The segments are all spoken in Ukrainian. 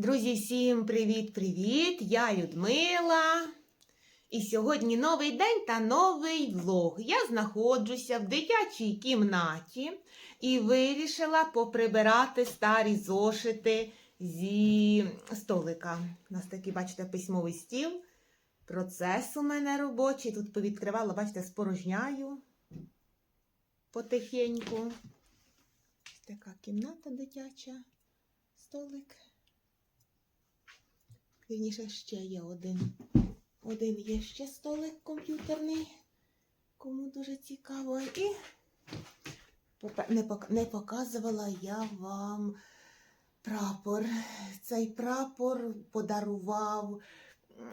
Друзі, всім привіт-привіт! Я Людмила. І сьогодні новий день та новий влог. Я знаходжуся в дитячій кімнаті і вирішила поприбирати старі зошити зі столика. У нас такий, бачите, письмовий стіл. Процес у мене робочий. Тут повідкривала, бачите, спорожняю потихеньку. Така кімната дитяча, столик. Вірніше, ще є один. Один є ще столик комп'ютерний, кому дуже цікаво. І не, показувала я вам прапор. Цей прапор подарував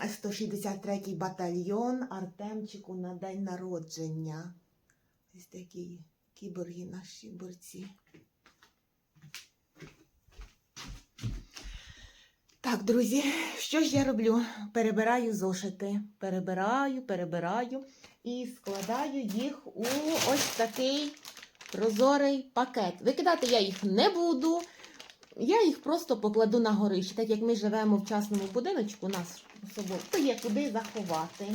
163-й батальйон Артемчику на день народження. Ось такі кіборги наші борці. Так, друзі, що ж я роблю? Перебираю зошити. Перебираю, перебираю і складаю їх у ось такий прозорий пакет. Викидати я їх не буду. Я їх просто покладу на горище. Так як ми живемо в частному будиночку, у нас собою, то є куди заховати.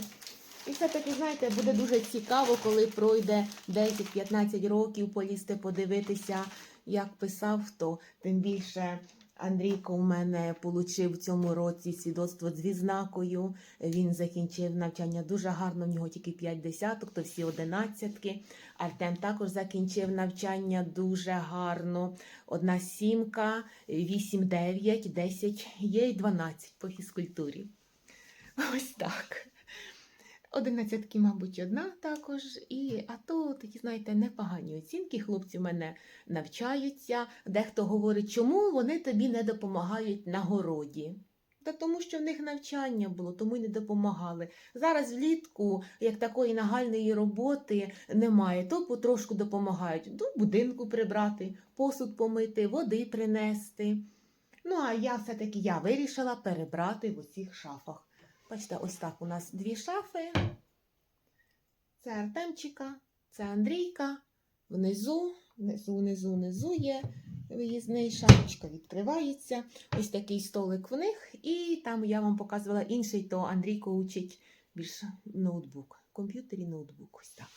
І все-таки, знаєте, буде дуже цікаво, коли пройде 10-15 років, полізти подивитися, як писав хто. Тим більше Андрійко у мене отримав в цьому році свідоцтво з відзнакою. Він закінчив навчання дуже гарно, в нього тільки 5 десяток, то всі одинадцятки. Артем також закінчив навчання дуже гарно. Одна сімка, 8, 9, 10, є і 12 по фізкультурі. Ось так. Одинадцятки, мабуть, одна також. І, а то такі, знаєте, непогані оцінки. Хлопці в мене навчаються. Дехто говорить, чому вони тобі не допомагають на городі. Та тому, що в них навчання було, тому й не допомагали. Зараз влітку, як такої нагальної роботи немає, то потрошку допомагають до будинку прибрати, посуд помити, води принести. Ну, а я все-таки я вирішила перебрати в усіх шафах. Бачите, ось так у нас дві шафи. Це Артемчика, це Андрійка. Внизу, внизу, внизу, внизу є виїзний шапочка відкривається. Ось такий столик в них. І там я вам показувала інший, то Андрійко учить більше ноутбук. Комп'ютері ноутбук. Ось так.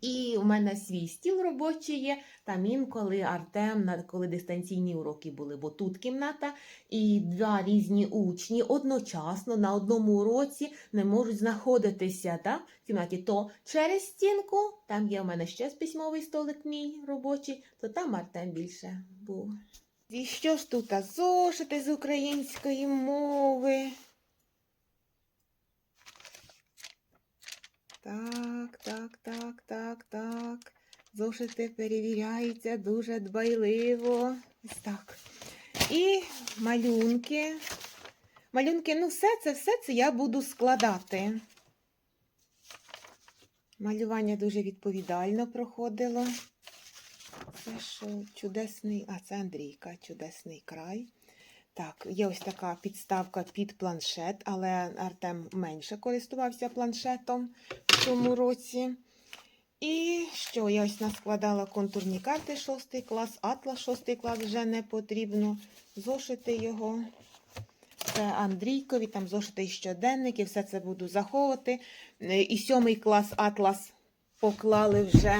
І у мене свій стіл робочий є. Там інколи Артем, коли дистанційні уроки були, бо тут кімната, і два різні учні одночасно на одному уроці не можуть знаходитися та, в кімнаті. То через стінку, там є у мене ще письмовий столик мій робочий, то там Артем більше був. І що ж тут зошити з української мови? Так, так, так, так, так. Зошити перевіряються дуже дбайливо. Ось так. І малюнки. Малюнки, ну все це, все це я буду складати. Малювання дуже відповідально проходило. Це що чудесний, а це Андрійка, чудесний край. Так, є ось така підставка під планшет, але Артем менше користувався планшетом в цьому році. І що, я ось наскладала контурні карти 6 клас, атлас 6 клас вже не потрібно. Зошити його. Це Андрійкові, там зошити і щоденники, все це буду заховувати. І сьомий клас атлас поклали вже.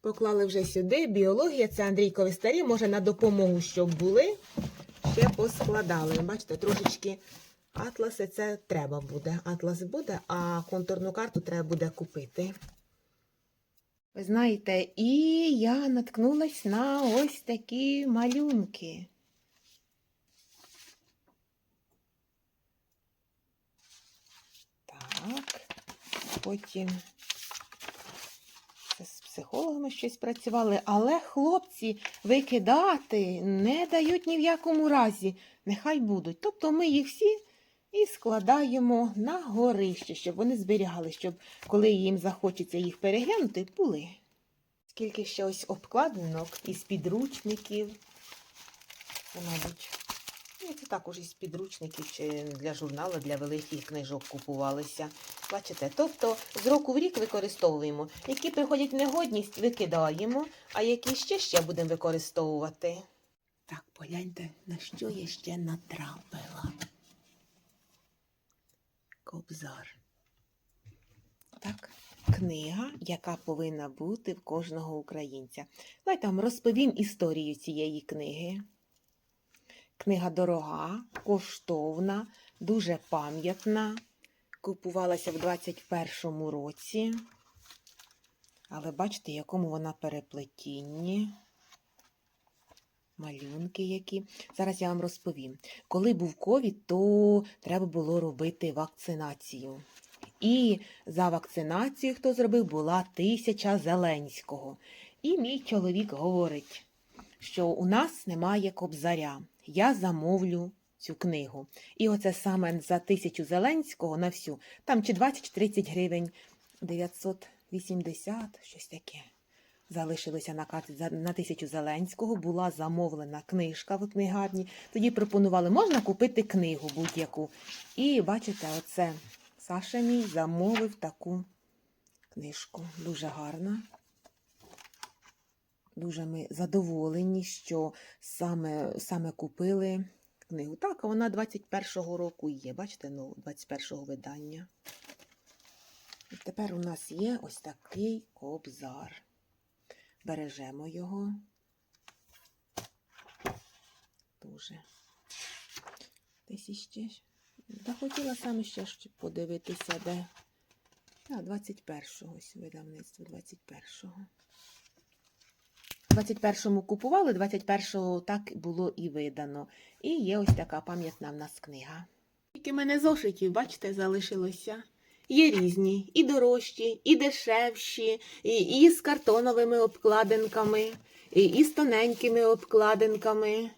Поклали вже сюди. Біологія, це Андрійкові старі, може на допомогу, щоб були. Ще поскладали. Бачите, трошечки атласи це треба буде. Атлас буде, а контурну карту треба буде купити. Ви знаєте, і я наткнулась на ось такі малюнки. Так, потім психологами щось працювали, але хлопці викидати не дають ні в якому разі. Нехай будуть. Тобто ми їх всі і складаємо на горище, щоб вони зберігали, щоб коли їм захочеться їх переглянути, були. Скільки ще ось обкладинок із підручників. Мабуть, це також із підручників чи для журналу, для великих книжок купувалися. Бачите, тобто з року в рік використовуємо. Які приходять в негодність, викидаємо, а які ще ще будемо використовувати. Так, погляньте, на що я ще натрапила. Кобзар. Так, книга, яка повинна бути в кожного українця. Давайте вам розповім історію цієї книги. Книга дорога, коштовна, дуже пам'ятна. Купувалася в 21-му році. Але бачите, якому вона переплетінні. Малюнки які. Зараз я вам розповім. Коли був ковід, то треба було робити вакцинацію. І за вакцинацію, хто зробив, була тисяча Зеленського. І мій чоловік говорить, що у нас немає кобзаря. Я замовлю цю книгу. І оце саме за тисячу Зеленського на всю, там чи 20, чи 30 гривень, 980, щось таке. Залишилося на карті на тисячу Зеленського, була замовлена книжка в книгарні. Тоді пропонували, можна купити книгу будь-яку. І бачите, оце Саша мій замовив таку книжку. Дуже гарна. Дуже ми задоволені, що саме, саме купили книгу. Так, вона 21-го року є. Бачите, ну, 21-го видання. І тепер у нас є ось такий кобзар. Бережемо його. Дуже. Десь іще. Та хотіла саме ще подивитися, де. Так, 21-го ось видавництво 21-го. 21-му купували, 21-го так було і видано. І є ось така пам'ятна в нас книга. Тільки мене зошитів, бачите, залишилося. Є різні, і дорожчі, і дешевші, і, і з картоновими обкладинками, і, і з тоненькими обкладинками.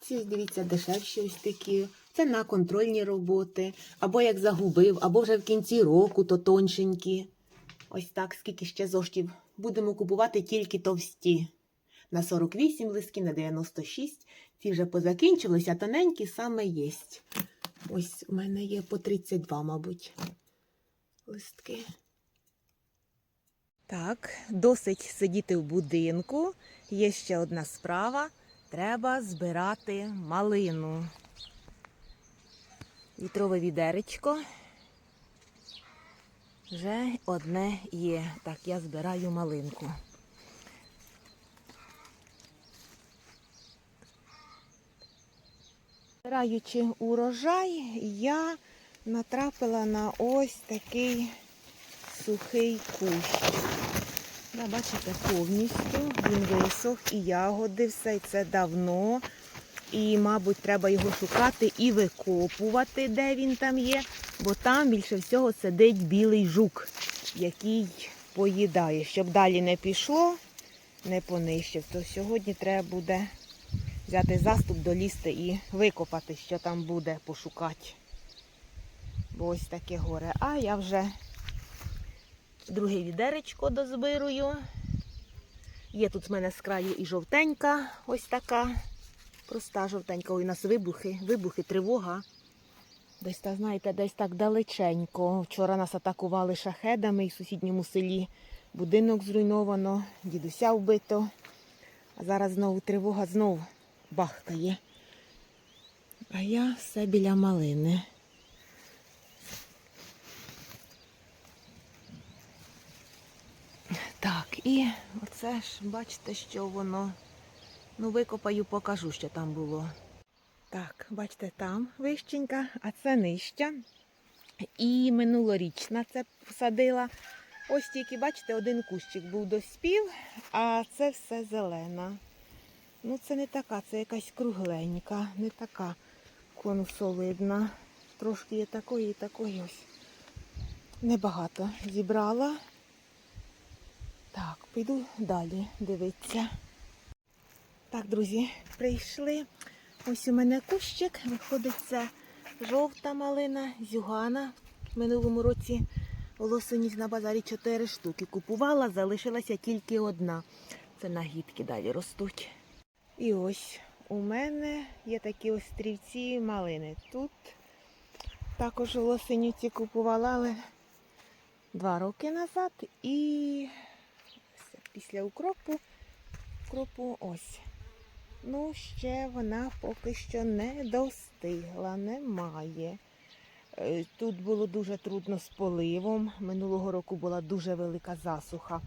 Ці, дивіться, дешевші ось такі. Це на контрольні роботи, або як загубив, або вже в кінці року, то тоншенькі. Ось так, скільки ще зоштів. Будемо купувати тільки товсті. На 48 листків, на 96. Ці вже позакінчилися, а тоненькі саме єсть. Ось у мене є по 32, мабуть, листки. Так, досить сидіти в будинку. Є ще одна справа. Треба збирати малину. Вітрове відеречко. Вже одне є. Так, я збираю малинку. Збираючи урожай, я натрапила на ось такий сухий кущ. Да, бачите, повністю він висох і ягоди, все і це давно. І, мабуть, треба його шукати і викопувати, де він там є, бо там більше всього сидить білий жук, який поїдає. Щоб далі не пішло, не понищив, то сьогодні треба буде взяти заступ, долізти і викопати, що там буде, пошукати. Бо ось таке горе. А я вже друге відеречко дозбирую. Є тут в мене з краю і жовтенька, ось така. Проста жовтенька. Ой, у нас вибухи, вибухи, тривога. Десь так, знаєте, десь так далеченько. Вчора нас атакували шахедами і в сусідньому селі будинок зруйновано, дідуся вбито. А зараз знову тривога, знов бахкає. А я все біля малини. Так, і оце ж, бачите, що воно. Ну, викопаю, покажу, що там було. Так, бачите, там вищенька, а це нижча. І минулорічна це посадила. Ось тільки, бачите, один кущик був доспів, а це все зелена. Ну, це не така, це якась кругленька, не така конусовидна. Трошки є такої і такої ось. Небагато зібрала. Так, піду далі дивитися. Так, друзі, прийшли. Ось у мене кущик. Виходить, це жовта малина, зюгана. В минулому році волосині на базарі 4 штуки. Купувала, залишилася тільки одна. Це нагідки далі ростуть. І ось у мене є такі острівці малини. Тут також волосенюці купувала, але два роки назад. І після укропу кропу ось. Ну, ще вона поки що не достигла, немає. Е, Тут було дуже трудно з поливом. Минулого року була дуже велика засуха.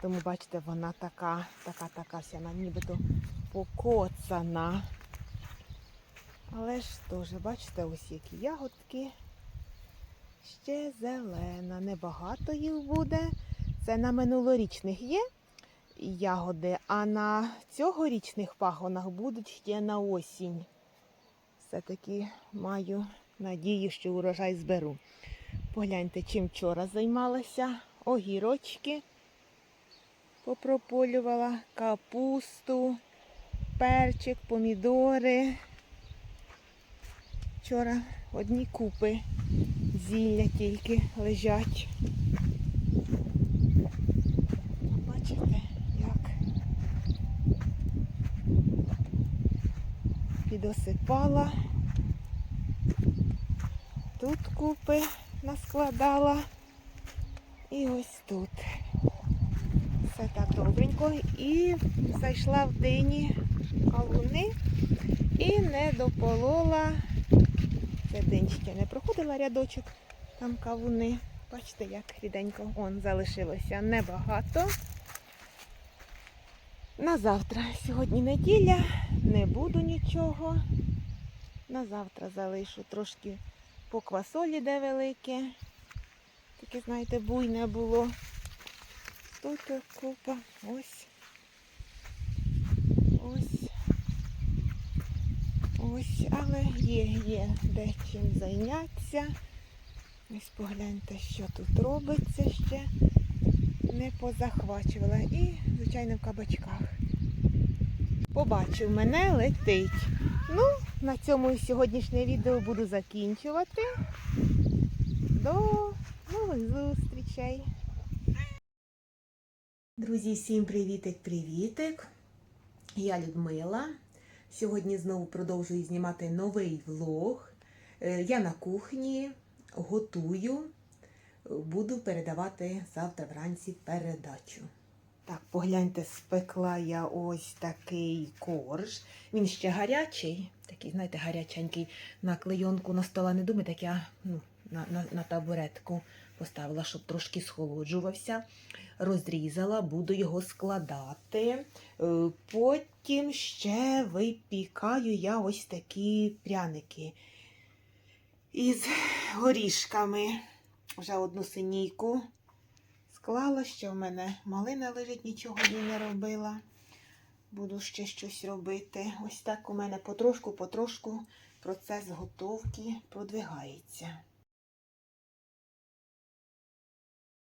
Тому, бачите, вона така, така, така, вся, вона нібито покоцана. Але ж теж, бачите, ось які ягодки. Ще зелена. Небагато їх буде. Це на минулорічних є ягоди, а на цьогорічних пагонах будуть ще на осінь. Все-таки маю надію, що урожай зберу. Погляньте, чим вчора займалася. Огірочки попрополювала, капусту, перчик, помідори. Вчора одні купи зілля тільки лежать. Бачите, як підосипала. Тут купи наскладала. І ось тут. Все так добренько. І зайшла в дині кавуни і не дополола. Це день ще не проходила рядочок, там кавуни. Бачите, як ріденько он залишилося небагато. На завтра. Сьогодні неділя, не буду нічого. На завтра залишу трошки по квасолі, де велике. Таке, знаєте, буйне було. Тут купа. Ось. Ось. Ось, але є, є де чим зайнятися. Ось погляньте, що тут робиться ще. Не позахвачувала. І, звичайно, в кабачках. Побачив мене, летить. Ну, на цьому сьогоднішнє відео буду закінчувати. До нових зустрічей. Друзі, всім привітик-привітик. Я Людмила. Сьогодні знову продовжую знімати новий влог. Е, Я на кухні готую, буду передавати завтра вранці передачу. Так, погляньте, спекла я ось такий корж. Він ще гарячий, такий, знаєте, гаряченький. На клейонку на стола не думайте, так я ну, на, на, на табуретку поставила, щоб трошки схолоджувався. Розрізала, буду його складати. Е, Потім ще випікаю я ось такі пряники із горішками. Вже одну синійку склала, ще в мене малина лежить, нічого їй не робила. Буду ще щось робити. Ось так у мене потрошку-потрошку процес готовки продвигається.